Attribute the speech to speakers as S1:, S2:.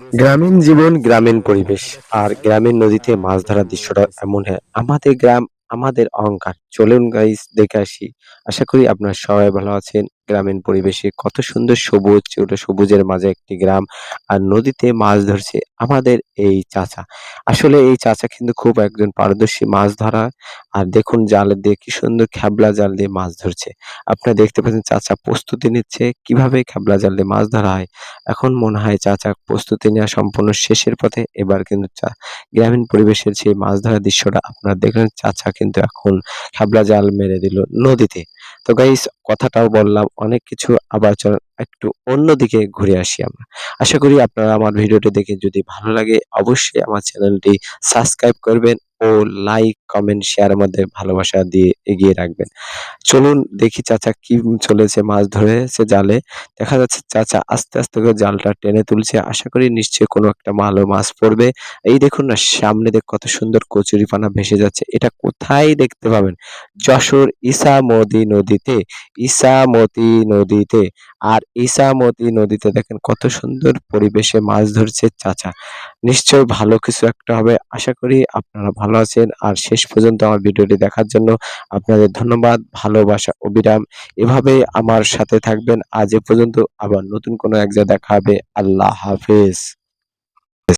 S1: গ্রামীণ জীবন, গ্রামীণ পরিবেশ আর গ্রামের নদীতে মাছ ধরার দৃশ্যটা এমন হ্যাঁ আমাদের গ্রাম, আমাদের অহংকার। চলুন গাইস দেখে আসি। আশা করি আপনারা সবাই ভালো আছেন। গ্রামীণ পরিবেশে কত সুন্দর সবুজ, ওটা সবুজের মাঝে একটি গ্রাম। আর নদীতে মাছ ধরছে আমাদের এই চাচা। আসলে এই চাচা কিন্তু খুব একজন পারদর্শী মাছ ধরা। আর দেখুন জাল দিয়ে কি সুন্দর খ্যাবলা জাল দিয়ে মাছ ধরছে। আপনারা দেখতে পাচ্ছেন চাচা প্রস্তুতি নিচ্ছে কীভাবে খেবলা জাল দিয়ে মাছ ধরা হয়। এখন মনে হয় চাচা প্রস্তুতি নেওয়া সম্পূর্ণ শেষের পথে। এবার কিন্তু গ্রামীণ পরিবেশের সেই মাছ ধরার দৃশ্যটা আপনারা দেখলেন। চাচা কিন্তু এখন খ্যাবলা জাল মেরে দিল নদীতে। তো গাইস কথাটাও বললাম, অনেক কিছু আবার চল, একটু অন্যদিকে ঘুরে আসি আমরা। আশা করি আপনারা আমার ভিডিওটি দেখে যদি ভালো লাগে, অবশ্যই আমার চ্যানেলটি সাবস্ক্রাইব করবেন ও লাইক, কমেন্ট, শেয়ারের মধ্যে ভালোবাসা দিয়ে এগিয়ে রাখবেন। চলুন দেখি চাচা কি চলেছে মাছ ধরেছে জালে। দেখা যাচ্ছে চাচা আস্তে, আস্তে করে জালটা টেনে তুলছে। আশা করি নিশ্চয়ই কোনো একটা ভালো মাছ পড়বে। এই দেখুন না সামনে দেখ কত সুন্দর কচুরিপানা ভেসে যাচ্ছে। এটা কোথায় দেখতে পাবেন? যশোর ইসামতি নদীতে, ইসামতি নদীতে। আর ইসামতি নদীতে দেখেন কত সুন্দর পরিবেশে মাছ ধরছে চাচা। নিশ্চয়ই ভালো কিছু একটা হবে। আশা করি আপনারা ভালো আছেন। আর শেষ পর্যন্ত আমার ভিডিওটি দেখার জন্য আপনাদের ধন্যবাদ, ভালোবাসা, অবিরাম এভাবে আমার সাথে থাকবেন। আজ এ পর্যন্ত আবার নতুন কোনো এক জায়গায় দেখা হবে। আল্লাহ হাফেজ।